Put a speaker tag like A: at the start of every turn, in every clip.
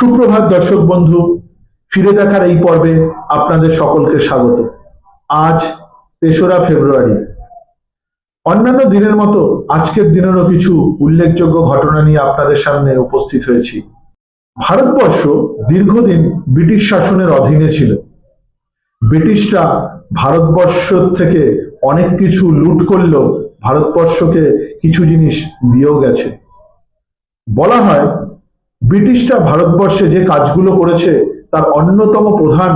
A: সুপ্রভাত দর্শক বন্ধু, ফিরে দেখার এই পর্বে আপনাদের সকলকে স্বাগত। আজ তেসরা ফেব্রুয়ারি। অন্যান্য দিনের মতো আজকের দিনেরও কিছু উল্লেখযোগ্য ঘটনা নিয়ে আপনাদের সামনে উপস্থিত হয়েছি। ভারতবর্ষ দীর্ঘদিন ব্রিটিশ শাসনের অধীনে ছিল। ব্রিটিশরা ভারতবর্ষ থেকে অনেক কিছু লুট করলেও ভারতবর্ষকে কিছু জিনিস দিয়েও গেছে। বলা হয় ব্রিটিশরা ভারতবর্ষে যে কাজগুলো করেছে, তার অন্যতম প্রধান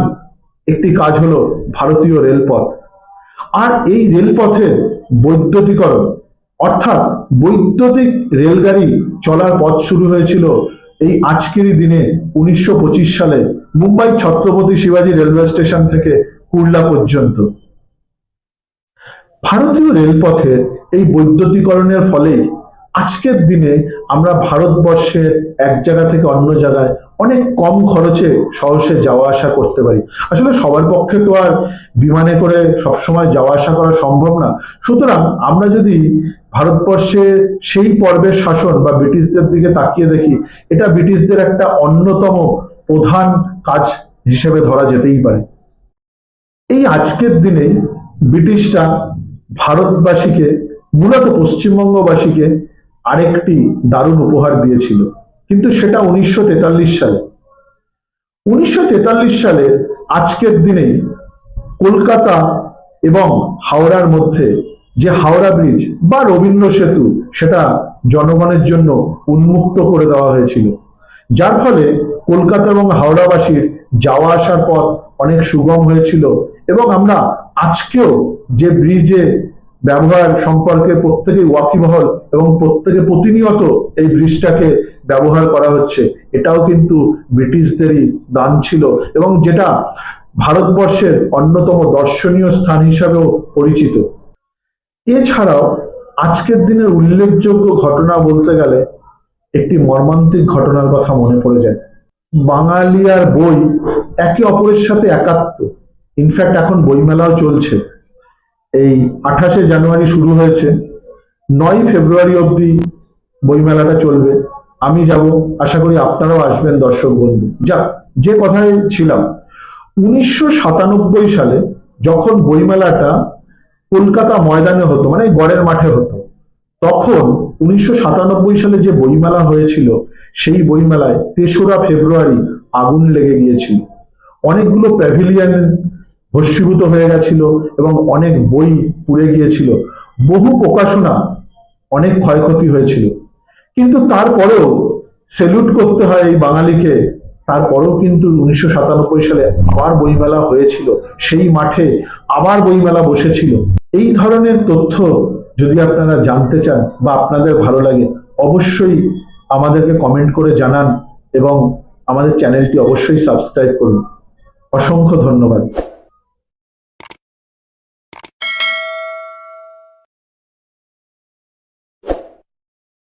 A: একটি কাজ হলো ভারতীয় রেলপথ। আর এই রেলপথের বৈদ্যুতিকরণ, অর্থাৎ বৈদ্যুতিক রেলগাড়ি চলার পথ শুরু হয়েছিল এই আজকেরই দিনে উনিশশো পঁচিশ সালে মুম্বাই ছত্রপতি শিবাজী রেলওয়ে স্টেশন থেকে কুর্লা পর্যন্ত। ভারতীয় রেলপথের এই বৈদ্যুতিকরণের ফলেই আজকের দিনে আমরা ভারতবর্ষের এক জায়গা থেকে অন্য জায়গায় অনেক কম খরচে সহজে যাওয়া আসা করতে পারি। আসলে সবার পক্ষে তো আর বিমানে করে সবসময় যাওয়া আসা করা সম্ভব না। সুতরাং আমরা যদি ভারতবর্ষে সেই পর্বের শাসন বা ব্রিটিশদের দিকে তাকিয়ে দেখি, এটা ব্রিটিশদের একটা অন্যতম প্রধান কাজ হিসেবে ধরা যেতেই পারে। এই আজকের দিনে ব্রিটিশরা ভারতবাসীকে, মূলত পশ্চিমবঙ্গবাসীকে আরেকটি দারুণ উপহার দিয়েছিল, কিন্তু সেটা উনিশশো তেতাল্লিশ সালে। উনিশশো সালে আজকের দিনেই কলকাতা এবং হাওড়ার মধ্যে যে হাওড়া ব্রিজ বা রবীন্দ্র সেতু, সেটা জনগণের জন্য উন্মুক্ত করে দেওয়া হয়েছিল। যার ফলে কলকাতা এবং হাওড়াবাসীর যাওয়া আসার পথ অনেক সুগম হয়েছিল এবং আমরা আজকেও যে ব্রিজে ব্যবহার সম্পর্কে প্রত্যেকে ওয়াকিবহল এবং প্রত্যেকে প্রতিনিয়ত এই ব্রিজটাকে ব্যবহার করা হচ্ছে। এটাও কিন্তু ব্রিটিশদেরই দান ছিল এবং যেটা ভারতবর্ষের অন্যতম দর্শনীয় স্থান হিসাবেও পরিচিত। এছাড়াও আজকের দিনের উল্লেখযোগ্য ঘটনা বলতে গেলে একটি মর্মান্তিক ঘটনার কথা মনে পড়ে যায়। বাঙালিয়ার বই একে অপরের সাথে একাত্ম। ইনফ্যাক্ট এখন বইমেলাও চলছে। এই আঠাশে জানুয়ারি শুরু হয়েছে। নয় ফেব্রুয়ারি অবধি বইমেলাটা চলবে। আমি যাব, আশা করি আপনারাও আসবেন দর্শক বন্ধু। যা যে কথায় ছিলাম, উনিশশো সাতানব্বই সালে যখন বইমেলাটা কলকাতা ময়দানে হতো মানে গড়ের মাঠে হতো, তখন উনিশশো সাতানব্বই সালে যে বইমেলা হয়েছিল, সেই বইমেলায় তেসরা ফেব্রুয়ারি আগুন লেগে গিয়েছিল। অনেকগুলো প্যাভিলিয়ন ভস্মীভূত হয়ে গেছিল এবং অনেক বই পুড়ে গিয়েছিল। বহু প্রকাশনা অনেক ক্ষয়ক্ষতি হয়েছিল। কিন্তু তারপরেও সেলুট করতে হয় এই বাঙালিকে। তারপরেও কিন্তু উনিশশো সাতানব্বই সালে আবার বইমেলা হয়েছিল। সেই মাঠে আবার বইমেলা বসেছিল। এই ধরনের তথ্য যদি আপনারা জানতে চান বা আপনাদের ভালো লাগে, অবশ্যই আমাদেরকে কমেন্ট করে জানান এবং আমাদের চ্যানেলটি অবশ্যই সাবস্ক্রাইব করুন। অসংখ্য ধন্যবাদ।